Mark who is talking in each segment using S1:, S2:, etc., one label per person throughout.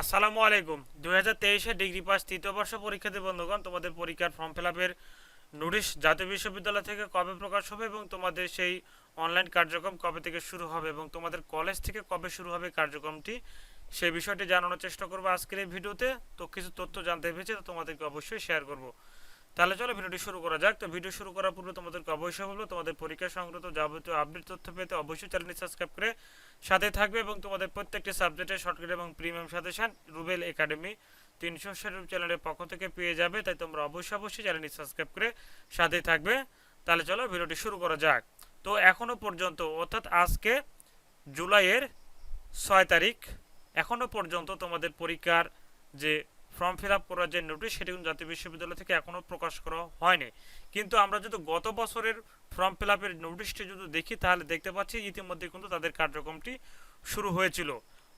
S1: আসসালামু আলাইকুম। দুই হাজার তেইশে ডিগ্রি পাস তৃতীয় বর্ষ পরীক্ষাতে বন্ধুগণ, তোমাদের পরীক্ষার ফর্ম ফিল আপের নোটিশ জাতীয় বিশ্ববিদ্যালয় থেকে কবে প্রকাশ হবে এবং তোমাদের সেই অনলাইন কার্যক্রম কবে থেকে শুরু হবে এবং তোমাদের কলেজ থেকে কবে শুরু হবে কার্যক্রমটি সেই বিষয়টি জানানোর চেষ্টা করব আজকের এই ভিডিওতে। তো কিছু তথ্য জানতে পেরেছি, তো তোমাদেরকে অবশ্যই শেয়ার করব। তাহলে চলো ভিডিওটি শুরু করা যাক। তো ভিডিও শুরু করার পূর্বে তোমাদেরকে অবশ্যই বলব, তোমাদের পরীক্ষা সংক্রান্ত যাবতীয় আপডেট তথ্য পেতে অবশ্যই চ্যানেলটি সাবস্ক্রাইব করে সাথে থাকবে এবং তোমাদের প্রত্যেকটি সাবজেক্টের শর্টকাট এবং প্রিমিয়াম সাজেশন রুবেল একাডেমি তিনশো ইউটিউব চ্যানেলের পক্ষ থেকে পেয়ে যাবে, তাই তোমরা অবশ্যই অবশ্যই চ্যানেলটি সাবস্ক্রাইব করে সাথে থাকবে। তাহলে চলো ভিডিওটি শুরু করা যাক। তো এখনও পর্যন্ত, অর্থাৎ আজকে জুলাইয়ের ছয় তারিখ এখনও পর্যন্ত তোমাদের পরীক্ষার যে ফর্ম ফিল আপ করার যে নোটিশ, সেটি কিন্তু জাতীয় বিশ্ববিদ্যালয় থেকে এখনও প্রকাশ করা হয়নি। কিন্তু আমরা যদি গত বছরের ফর্ম ফিল আপের নোটিশটি যদি দেখি, তাহলে দেখতে পাচ্ছি ইতিমধ্যে কিন্তু তাদের কার্যক্রমটি শুরু হয়েছিল।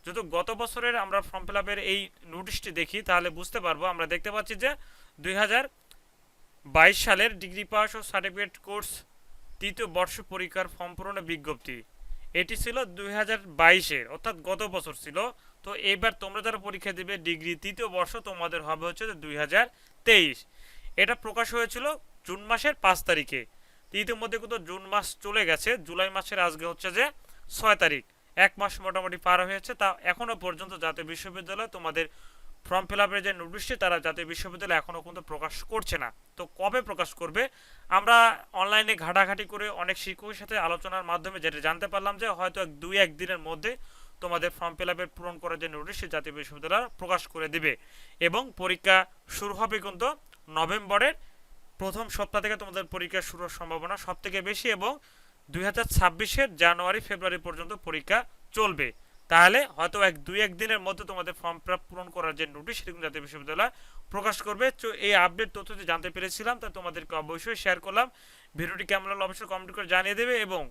S1: যদি গত বছরের আমরা ফর্ম ফিল আপের এই নোটিশটি দেখি, তাহলে বুঝতে পারব, আমরা দেখতে পাচ্ছি যে দুই বাইশ সালের ডিগ্রি পাস ও সার্টিফিকেট কোর্স তৃতীয় বর্ষ পরীক্ষার ফর্ম পূরণের বিজ্ঞপ্তি। এটি ছিল দুই হাজার বাইশের অর্থাৎ গত বছর ছিল। তো এবার তোমরা যারা পরীক্ষা দেবে ডিগ্রি তৃতীয় বর্ষ তোমাদের হবে হচ্ছে দুই হাজার তেইশ। এটা প্রকাশ হয়েছিল জুন মাসের পাঁচ তারিখে। ইতিমধ্যে কিন্তু জুন মাস চলে গেছে, জুলাই মাসের আজকে হচ্ছে যে ছয় তারিখ। এক মাস মোটামুটি পার হয়েছে, তা এখনও পর্যন্ত জাতীয় বিশ্ববিদ্যালয় তোমাদের ফর্ম ফিল আপের যে নোটিশটি তারা জাতীয় বিশ্ববিদ্যালয় এখনও কিন্তু প্রকাশ করছে না। তো কবে প্রকাশ করবে? আমরা অনলাইনে ঘাটাঘাটি করে অনেক শিক্ষকের সাথে আলোচনার মাধ্যমে যেটা জানতে পারলাম যে হয়তো এক দুই এক দিনের মধ্যে তোমাদের ফর্ম ফিল আপের পূরণ করার যে নোটিশ জাতীয় বিশ্ববিদ্যালয় প্রকাশ করে দিবে। এবং পরীক্ষা শুরু হবে কিন্তু নভেম্বরের প্রথম সপ্তাহ থেকে তোমাদের পরীক্ষা শুরু হওয়ার সম্ভাবনা সব থেকে বেশি এবং দুই হাজার ছাব্বিশের জানুয়ারি, ফেব্রুয়ারি পর্যন্ত পরীক্ষা চলবে। তাহলে হয়তো এক, দুই, এক দিনের মধ্যে তোমাদের ফর্ম ফিল পূরণ করার যে নোটিশ কিন্তু জাতীয় বিশ্ববিদ্যালয় প্রকাশ করবে। তো এই আপডেট তথ্যটি জানতে পেরেছিলাম, তা তোমাদেরকে অবশ্যই শেয়ার করলাম। ভিডিওটি কেমন লাগল অবশ্যই কমেন্ট করে জানিয়ে দেবে এবং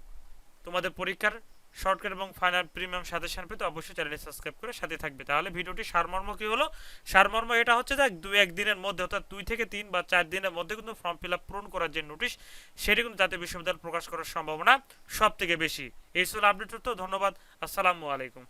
S1: তোমাদের পরীক্ষার শর্টকাট এবং ফাইনাল প্রিমিয়াম সাজেশন পেতে অবশ্যই চ্যানেলটি সাবস্ক্রাইব করে সাথে থাকবে। তাহলে ভিডিওটি সারমর্ম কি হলো? সারমর্ম এটা হচ্ছে যে দুই, এক দিনের মধ্যে অর্থাৎ দুই থেকে তিন বা চার দিনের মধ্যে কিন্তু ফর্ম ফিল আপ পূরণ করার যে নোটিশ, সেটি কিন্তু জাতীয় বিশ্ববিদ্যালয় প্রকাশ করার সম্ভাবনা সব থেকে বেশি। এই ছিল আপডেট তো ধন্যবাদ, আসসালামু আলাইকুম।